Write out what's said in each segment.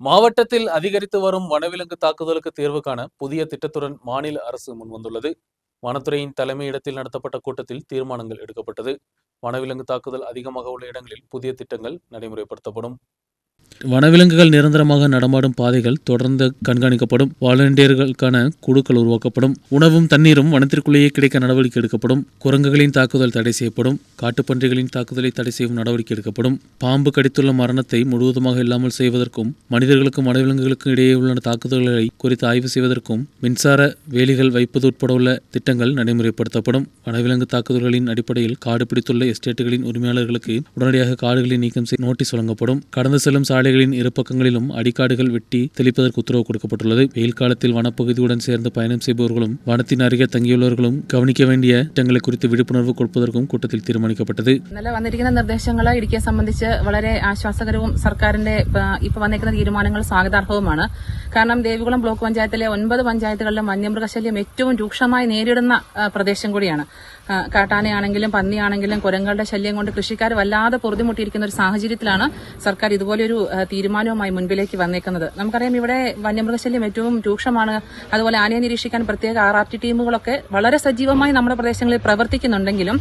மாவட்டத்தில் அதிகரித்து வரும் வனவிலங்கு தாக்குதலுக்கு தீர்வு காண புதிய திட்டத்துடன் மாநில அரசு முன்வந்துள்ளது. வனத்துறையின் தலைமையிடத்தில் நடத்தப்பட்ட கூட்டத்தில் தீர்மானங்கள் எடுக்கப்பட்டது. வனவிலங்கு தாக்குதல் அதிகமாக உள்ள இடங்களில் புதிய திட்டங்கள் நடைமுறைப்படுத்தப்படும். வனவிலங்குகள் நிரந்தரமாக நடமாடும் பாதைகள் தொடர்ந்து கண்காணிக்கப்படும். வாலண்டியர்களுக்கான குழுக்கள் உருவாக்கப்படும். உணவும் தண்ணீரும் வனத்திற்குள்ளேயே கிடைக்க நடவடிக்கை எடுக்கப்படும். குரங்குகளின் தாக்குதல் தடை செய்யப்படும். காட்டுப்பன்றிகளின் தாக்குதலை தடை செய்யும் நடவடிக்கை எடுக்கப்படும். பாம்பு கடித்துள்ள மரணத்தை முழுவதுமாக இல்லாமல் செய்வதற்கும் மனிதர்களுக்கும் வனவிலங்குகளுக்கும் இடையே உள்ள தாக்குதல்களை குறித்து ஆய்வு செய்வதற்கும் மின்சார வேலிகள் வைப்பது உட்பட உள்ள திட்டங்கள் நடைமுறைப்படுத்தப்படும். வனவிலங்கு தாக்குதல்களின் அடிப்படையில் காடு பிடித்துள்ள எஸ்டேட்டுகளின் உரிமையாளர்களுக்கு உடனடியாக காடுகளை நீக்கம் செய்ய நோட்டீஸ் வழங்கப்படும். கடந்து செல்லும் சாலை இரு பக்கங்களிலும் அடிக்காடுகள் வெட்டி தெளிப்பதற்கு உத்தரவு கொடுக்கப்பட்டுள்ளது வெயில் காலத்தில் வனப்பகுதியுடன் சேர்ந்து பயணம் செய்பவர்களும் வனத்தின் அருகே தங்கியுள்ளவர்களும் கவனிக்க வேண்டிய திட்டங்களை குறித்து വിഴിപ്പുണർവ് കൊടുപ്പതർക്കും കൂട്ടത്തിൽ തീരുമാനിക്കപ്പെട്ടത് ഇന്നലെ വന്നിരിക്കുന്ന നിർദ്ദേശങ്ങൾ ഇടുക്കിയെ സംബന്ധിച്ച് വളരെ ആശ്വാസകരവും സർക്കാരിന്റെ ഇപ്പൊ വന്നിരിക്കുന്ന തീരുമാനങ്ങൾ സ്വാഗതാർഹവുമാണ് കാരണം ദേവികുളം ബ്ലോക്ക് പഞ്ചായത്തിലെ ഒൻപത് പഞ്ചായത്തുകളിലും വന്യമൃഗശല്യം ഏറ്റവും രൂക്ഷമായി നേരിടുന്ന ആ, പ്രദേശം കൂടിയാണ് ആ, കാട്ടാനയാണെങ്കിലും പന്നിയാണെങ്കിലും കുരങ്ങളുടെ ശല്യം കൊണ്ട് കൃഷിക്കാർ വല്ലാതെ പൊറുതിമുട്ടിയിരിക്കുന്ന ഒരു സാഹചര്യത്തിലാണ് സർക്കാർ ഇതുപോലൊരു തീരുമാനവുമായി മുൻപിലേക്ക് വന്നേക്കുന്നത്. നമുക്കറിയാം ഇവിടെ വന്യമൃഗശല്യം ഏറ്റവും രൂക്ഷമാണ്. അതുപോലെ ആനയെ നിരീക്ഷിക്കാൻ പ്രത്യേക ആർ ആർ ടി ടീമുകളൊക്കെ വളരെ സജീവമായി നമ്മുടെ പ്രദേശങ്ങളിൽ പ്രവർത്തിക്കുന്നുണ്ടെങ്കിലും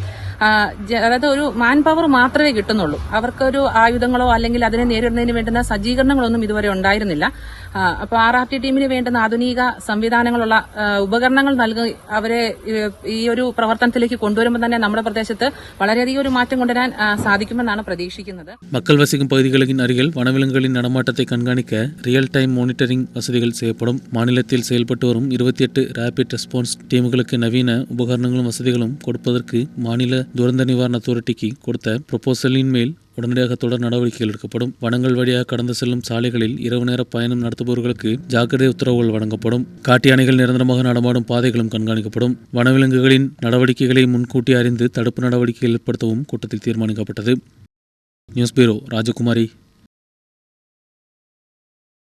അതായത് ഒരു മാൻ പവർ മാത്രമേ കിട്ടുന്നുള്ളൂ. അവർക്കൊരു ആയുധങ്ങളോ അല്ലെങ്കിൽ അതിനെ നേരിടുന്നതിന് വേണ്ടുന്ന സജ്ജീകരണങ്ങളൊന്നും ഇതുവരെ ഉണ്ടായിരുന്നില്ല. അപ്പോൾ അപ്പൊ ആർ ആർ ടി ടീമിന് വേണ്ടുന്ന ആധുനിക സംവിധാനങ്ങളുള്ള ഉപകരണങ്ങൾ നൽകി അവരെ ഈ ഒരു പ്രവർത്തനത്തിലേക്ക് കൊണ്ടുവരുമ്പോൾ തന്നെ നമ്മുടെ പ്രദേശത്ത് വളരെയധികം ഒരു മാറ്റം കൊണ്ടുവരാൻ ആ, സാധിക്കുമെന്നാണ് പ്രതീക്ഷിക്കുന്നത് மக்கள் வசிக்கும் பகுதிகளின் அருகில் வனவிலங்குகளின் நடமாட்டத்தை கண்காணிக்க ரியல் டைம் மானிட்டரிங் வசதிகள் செய்யப்படும் மாநிலத்தில் செயல்பட்டு வரும் இருபத்தி எட்டு ரேபிட் ரெஸ்பான்ஸ் டீமுகளுக்கு நவீன உபகரணங்களும் வசதிகளும் கொடுப்பதற்கு மாநில துரந்த நிவாரண அத்தாரிட்டிக்கு கொடுத்த ப்ரொபோசலின் மேல் உடனடியாக தொடர் நடவடிக்கைகள் எடுக்கப்படும். வனங்கள் வழியாக கடந்து செல்லும் சாலைகளில் இரவு நேர பயணம் நடத்துபவர்களுக்கு ஜாக்கிரதை உத்தரவுகள் வழங்கப்படும். காட்டு யானைகள் நிரந்தரமாக நடமாடும் பாதைகளும் கண்காணிக்கப்படும். வனவிலங்குகளின் நடவடிக்கைகளை முன்கூட்டி அறிந்து தடுப்பு நடவடிக்கைகள் ஏற்படுத்தவும் கூட்டத்தில் தீர்மானிக்கப்பட்டது. News bureau Rajakumari.